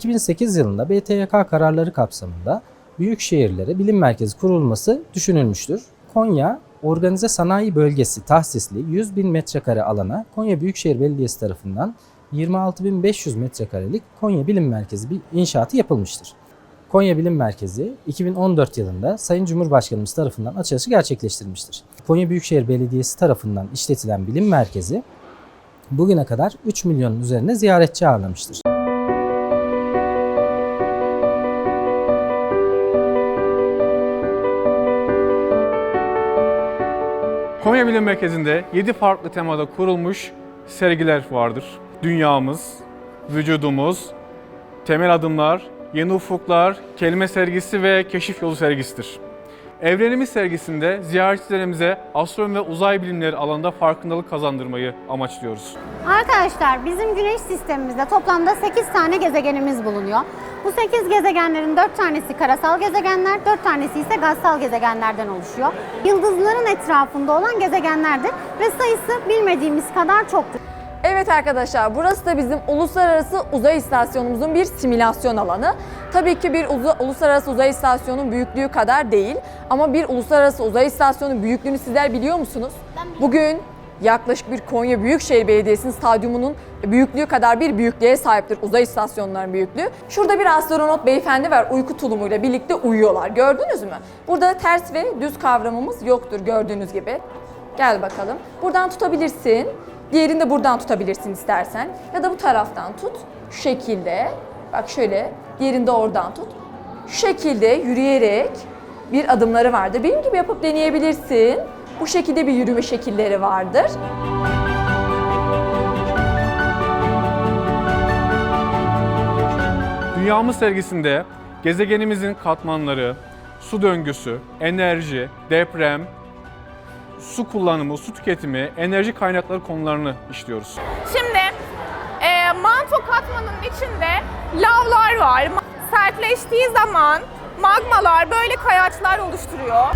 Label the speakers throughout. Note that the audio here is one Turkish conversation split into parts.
Speaker 1: 2008 yılında BTYK kararları kapsamında büyük şehirlere bilim merkezi kurulması düşünülmüştür. Konya Organize Sanayi Bölgesi tahsisli 100 bin metrekare alana Konya Büyükşehir Belediyesi tarafından 26.500 metrekarelik Konya Bilim Merkezi bir inşaatı yapılmıştır. Konya Bilim Merkezi 2014 yılında Sayın Cumhurbaşkanımız tarafından açılışı gerçekleştirilmiştir. Konya Büyükşehir Belediyesi tarafından işletilen bilim merkezi bugüne kadar 3 milyonun üzerinde ziyaretçi ağırlamıştır.
Speaker 2: Konya Bilim Merkezi'nde 7 farklı temada kurulmuş sergiler vardır. Dünyamız, vücudumuz, temel adımlar, yeni ufuklar, kelime sergisi ve keşif yolu sergisidir. Evrenimiz sergisinde ziyaretçilerimize astronomi ve uzay bilimleri alanında farkındalık kazandırmayı amaçlıyoruz.
Speaker 3: Arkadaşlar bizim güneş sistemimizde toplamda 8 tane gezegenimiz bulunuyor. Bu 8 gezegenlerin 4 tanesi karasal gezegenler, 4 tanesi ise gazsal gezegenlerden oluşuyor. Yıldızların etrafında olan gezegenlerdir ve sayısı bilmediğimiz kadar çoktur.
Speaker 4: Evet arkadaşlar burası da bizim uluslararası uzay istasyonumuzun bir simülasyon alanı. Tabii ki bir uluslararası uzay istasyonunun büyüklüğü kadar değil ama bir uluslararası uzay istasyonunun büyüklüğünü sizler biliyor musunuz? Bugün yaklaşık bir Konya Büyükşehir Belediyesi'nin stadyumunun büyüklüğü kadar bir büyüklüğe sahiptir uzay istasyonlarının büyüklüğü. Şurada bir astronot beyefendi var uyku tulumuyla birlikte uyuyorlar. Gördünüz mü? Burada ters ve düz kavramımız yoktur gördüğünüz gibi. Gel bakalım. Buradan tutabilirsin. Diğerini de buradan tutabilirsin istersen. Ya da bu taraftan tut. Şu şekilde. Bak şöyle. Diğerini de oradan tut. Şu şekilde yürüyerek bir adımları vardır. Benim gibi yapıp deneyebilirsin. Bu şekilde bir yürüme şekilleri vardır.
Speaker 2: Dünyamız sergisinde gezegenimizin katmanları, su döngüsü, enerji, deprem, su kullanımı, su tüketimi, enerji kaynakları konularını işliyoruz.
Speaker 5: Şimdi e, manto katmanının içinde lavlar var. Sertleştiği zaman magmalar böyle kayaçlar oluşturuyor.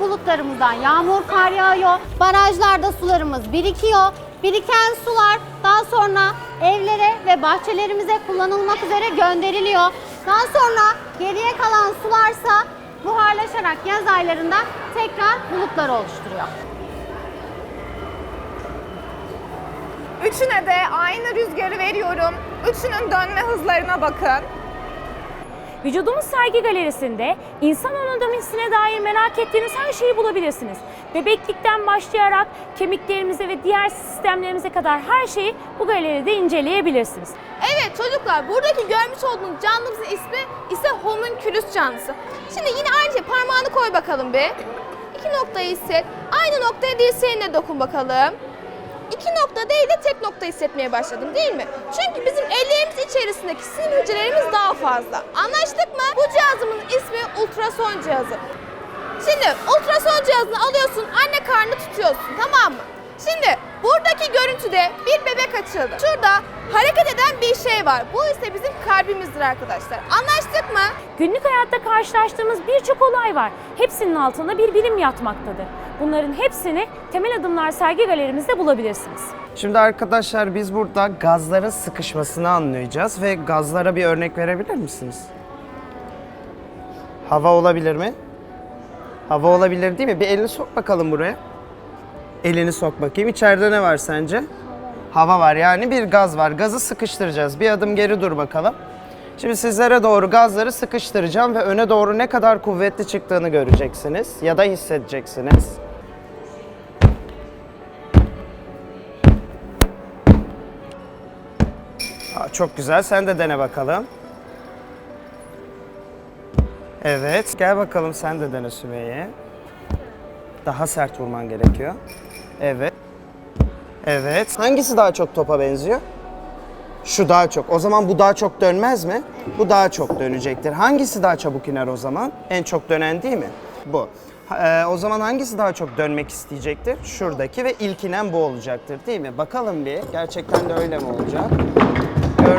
Speaker 3: Bulutlarımızdan yağmur, kar yağıyor. Barajlarda sularımız birikiyor. Biriken sular daha sonra evlere ve bahçelerimize kullanılmak üzere gönderiliyor. Daha sonra geriye kalan sularsa buharlaşarak yaz aylarında tekrar bulutlar oluşturuyor.
Speaker 5: Üçüne de aynı rüzgarı veriyorum. Üçünün dönme hızlarına bakın.
Speaker 6: Vücudumuz Sergi Galerisi'nde insan anatomisine dair merak ettiğiniz her şeyi bulabilirsiniz. Bebeklikten başlayarak kemiklerimize ve diğer sistemlerimize kadar her şeyi bu galeride inceleyebilirsiniz.
Speaker 7: Evet çocuklar buradaki görmüş olduğunuz canlımızın ismi ise homunculus canlısı. Şimdi yine aynı parmağını koy bakalım bir. İki noktayı hisset. Aynı noktaya dirseğinle dokun bakalım. İki nokta değil de tek nokta hissetmeye başladım değil mi? Çünkü bizim ellerimiz içerisindeki sinir hücrelerimiz daha fazla. Anlaştık mı? Bu cihazımın ismi ultrason cihazı. Şimdi ultrason cihazını alıyorsun, anne karnı tutuyorsun tamam mı? Şimdi buradaki görüntüde bir bebek açıldı. Şurada hareket eden bir şey var. Bu ise bizim kalbimizdir arkadaşlar. Anlaştık mı?
Speaker 6: Günlük hayatta karşılaştığımız birçok olay var. Hepsinin altında bir bilim yatmaktadır. Bunların hepsini Temel Adımlar Sergi Galerimizde bulabilirsiniz.
Speaker 8: Şimdi arkadaşlar biz burada gazların sıkışmasını anlayacağız ve gazlara bir örnek verebilir misiniz? Hava olabilir mi? Hava olabilir değil mi? Bir elini sok bakalım buraya. Elini sok bakayım. İçeride ne var sence? Hava var yani bir gaz var. Gazı sıkıştıracağız. Bir adım geri dur bakalım. Şimdi sizlere doğru gazları sıkıştıracağım ve öne doğru ne kadar kuvvetli çıktığını göreceksiniz ya da hissedeceksiniz. Çok güzel. Sen de dene bakalım. Evet. Gel bakalım sen de dene Sümeyye. Daha sert vurman gerekiyor. Evet. Evet. Hangisi daha çok topa benziyor? Şu daha çok. O zaman bu daha çok dönmez mi? Bu daha çok dönecektir. Hangisi daha çabuk iner o zaman? En çok dönen değil mi? Bu. Ha, e, o zaman hangisi daha çok dönmek isteyecektir? Şuradaki ve ilk inen bu olacaktır değil mi? Bakalım bir. Gerçekten de öyle mi olacak?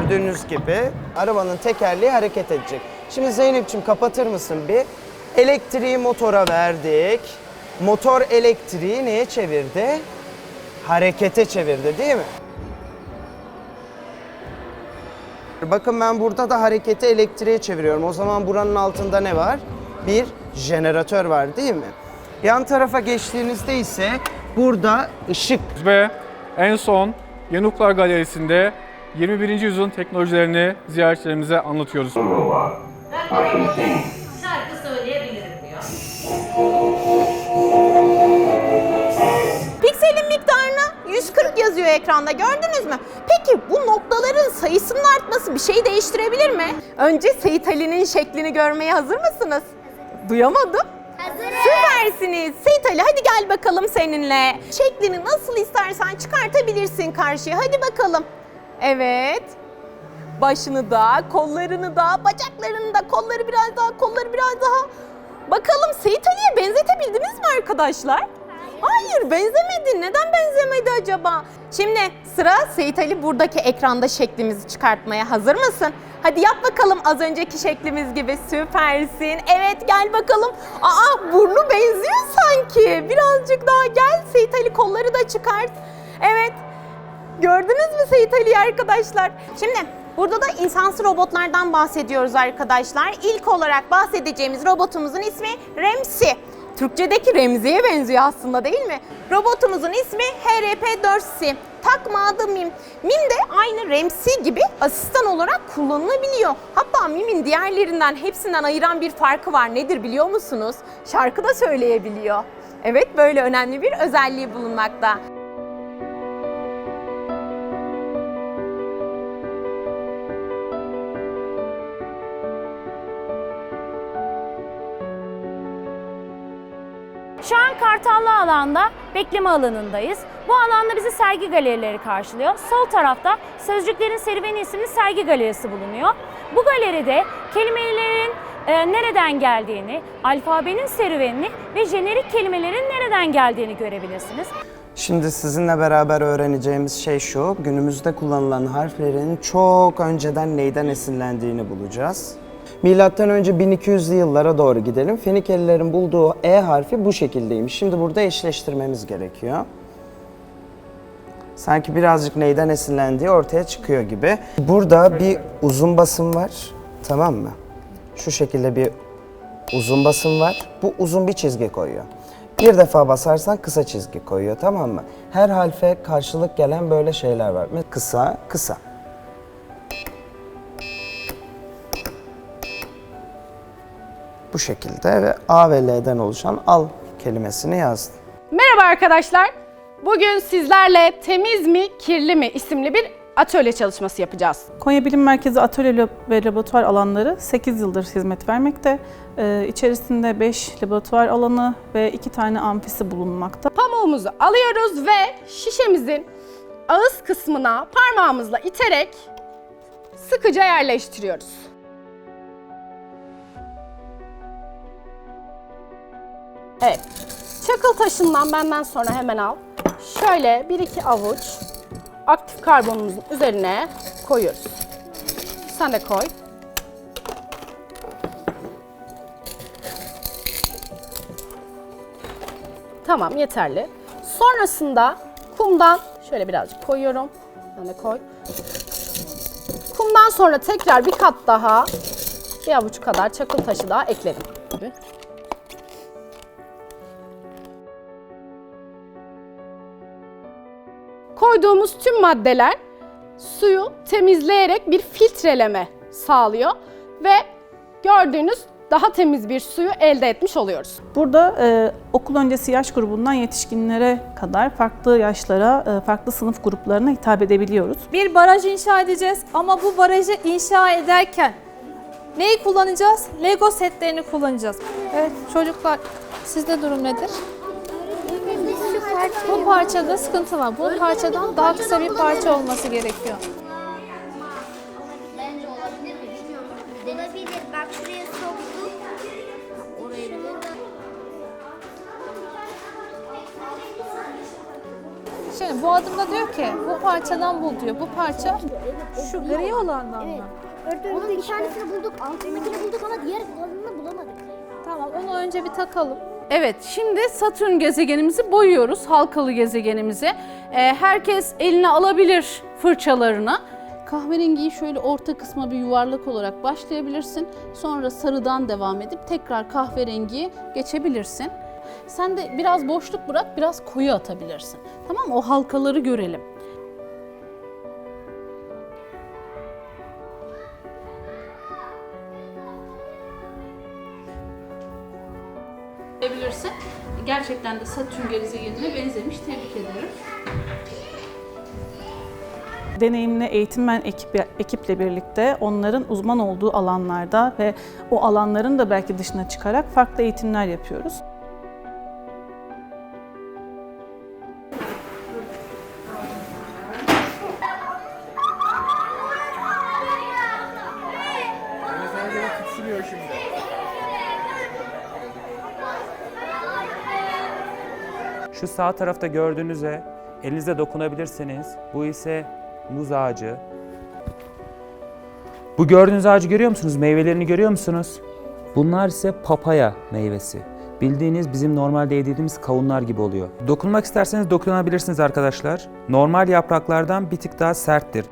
Speaker 8: Gördüğünüz gibi arabanın tekerleği hareket edecek. Şimdi Zeynep'ciğim kapatır mısın bir? Elektriği motora verdik. Motor elektriği neye çevirdi? Harekete çevirdi değil mi? Bakın ben burada da hareketi elektriğe çeviriyorum. O zaman buranın altında ne var? Bir jeneratör var değil mi? Yan tarafa geçtiğinizde ise burada ışık
Speaker 2: Ve en son Yanuklar Galerisi'nde 21. yüzyılın teknolojilerini ziyaretçilerimize anlatıyoruz.
Speaker 9: şarkı söyleyebilirim diyor.
Speaker 5: Pikselin miktarını 140 yazıyor ekranda gördünüz mü? Peki bu noktaların sayısının artması bir şey değiştirebilir mi? Önce Seyit Ali'nin şeklini görmeye hazır mısınız? Duyamadım. Süpersiniz. Seyit Ali hadi gel bakalım seninle. Şeklini nasıl istersen çıkartabilirsin karşıya. Hadi bakalım. Evet. Başını da, kollarını da, bacaklarını da, kolları biraz daha, kolları biraz daha. Bakalım Seyit Ali'ye benzetebildiniz mi arkadaşlar? Hayır benzemedi. Neden benzemedi acaba? Şimdi sıra Seyit Ali buradaki ekranda şeklimizi çıkartmaya hazır mısın? Hadi yap bakalım az önceki şeklimiz gibi süpersin. Evet gel bakalım. Aa burnu benziyor sanki. Birazcık daha gel Seyit Ali kolları da çıkart. Seyit Ali'yi arkadaşlar? Şimdi burada da insansı robotlardan bahsediyoruz arkadaşlar. İlk olarak bahsedeceğimiz robotumuzun ismi Remsi. Türkçedeki Remzi'ye benziyor aslında değil mi? Robotumuzun ismi HRP4C. Takma adı Mim. Mim de aynı Remsi gibi asistan olarak kullanılabiliyor. Hatta Mim'in diğerlerinden hepsinden ayıran bir farkı var. Nedir biliyor musunuz? Şarkı da söyleyebiliyor. Evet böyle önemli bir özelliği bulunmakta.
Speaker 6: Alanda bekleme alanındayız. Bu alanda bizi sergi galerileri karşılıyor. Sol tarafta Sözcüklerin Serüveni isimli sergi galerisi bulunuyor. Bu galeride kelimelerin e, nereden geldiğini, alfabenin serüvenini ve jenerik kelimelerin nereden geldiğini görebilirsiniz.
Speaker 8: Şimdi sizinle beraber öğreneceğimiz şey şu, günümüzde kullanılan harflerin çok önceden neyden esinlendiğini bulacağız. Milattan önce 1200'lü yıllara doğru gidelim. Fenikelilerin bulduğu E harfi bu şekildeymiş. Şimdi burada eşleştirmemiz gerekiyor. Sanki birazcık neyden esinlendiği ortaya çıkıyor gibi. Burada bir uzun basım var. Tamam mı? Şu şekilde bir uzun basım var. Bu uzun bir çizgi koyuyor. Bir defa basarsan kısa çizgi koyuyor tamam mı? Her harfe karşılık gelen böyle şeyler var. Kısa, kısa. Bu şekilde ve A ve L'den oluşan al kelimesini yazdım.
Speaker 10: Merhaba arkadaşlar. Bugün sizlerle temiz mi, kirli mi isimli bir atölye çalışması yapacağız.
Speaker 11: Konya Bilim Merkezi atölye ve laboratuvar alanları 8 yıldır hizmet vermekte. Ee, içerisinde 5 laboratuvar alanı ve 2 tane amfisi bulunmakta.
Speaker 10: Pamuğumuzu alıyoruz ve şişemizin ağız kısmına parmağımızla iterek sıkıca yerleştiriyoruz. Evet. Çakıl taşından benden sonra hemen al. Şöyle bir iki avuç aktif karbonumuzun üzerine koyuyoruz. Sen de koy. Tamam yeterli. Sonrasında kumdan şöyle birazcık koyuyorum. Ben de koy. Kumdan sonra tekrar bir kat daha bir avuç kadar çakıl taşı daha ekledim. Koyduğumuz tüm maddeler suyu temizleyerek bir filtreleme sağlıyor ve gördüğünüz daha temiz bir suyu elde etmiş oluyoruz.
Speaker 11: Burada e, okul öncesi yaş grubundan yetişkinlere kadar farklı yaşlara, e, farklı sınıf gruplarına hitap edebiliyoruz.
Speaker 12: Bir baraj inşa edeceğiz ama bu barajı inşa ederken neyi kullanacağız? Lego setlerini kullanacağız. Evet çocuklar sizde durum nedir? Bu parçada sıkıntı var. Bu parçadan daha kısa bir parça olması gerekiyor.
Speaker 9: Bence olabilir mi bilmiyorum. Olabilir. Bak şuraya soktuk. Orayı da
Speaker 12: Şimdi bu adımda diyor ki bu parçadan bul diyor. Bu parça şu gri olandan mı?
Speaker 9: Onun bir tanesini bulduk, altındakini bulduk ama diğer olanını bulamadık.
Speaker 12: Tamam onu önce bir takalım.
Speaker 10: Evet, şimdi Satürn gezegenimizi boyuyoruz, halkalı gezegenimizi. Ee, herkes eline alabilir fırçalarını. Kahverengiyi şöyle orta kısma bir yuvarlak olarak başlayabilirsin. Sonra sarıdan devam edip tekrar kahverengiye geçebilirsin. Sen de biraz boşluk bırak, biraz koyu atabilirsin. Tamam? O halkaları görelim. Gerçekten de Satürn gezegenine benzemiş. Tebrik ederim.
Speaker 11: Deneyimli eğitmen ekip, ekiple birlikte onların uzman olduğu alanlarda ve o alanların da belki dışına çıkarak farklı eğitimler yapıyoruz.
Speaker 13: Şu sağ tarafta gördüğünüze elinizle dokunabilirsiniz. Bu ise muz ağacı. Bu gördüğünüz ağacı görüyor musunuz? Meyvelerini görüyor musunuz? Bunlar ise papaya meyvesi. Bildiğiniz bizim normalde yediğimiz kavunlar gibi oluyor. Dokunmak isterseniz dokunabilirsiniz arkadaşlar. Normal yapraklardan bir tık daha serttir.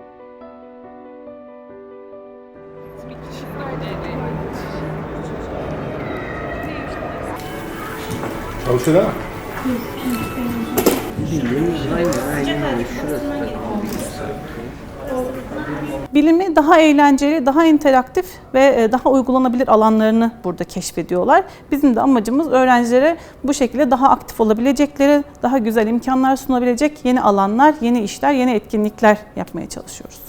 Speaker 11: Bilimi daha eğlenceli, daha interaktif ve e, daha uygulanabilir alanlarını burada keşfediyorlar. Bizim de amacımız öğrencilere bu şekilde daha aktif olabilecekleri, daha güzel imkanlar sunabilecek yeni alanlar, yeni işler, yeni etkinlikler yapmaya çalışıyoruz.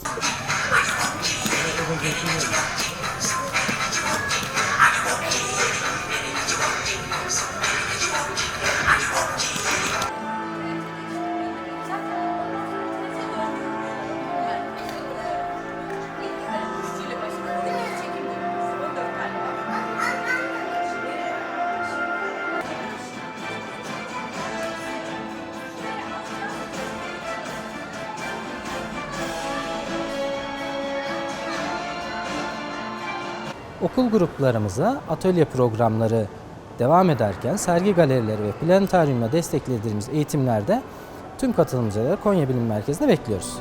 Speaker 1: Okul gruplarımıza atölye programları devam ederken sergi galerileri ve planetaryumla desteklediğimiz eğitimlerde tüm katılımcıları Konya Bilim Merkezi'ne bekliyoruz.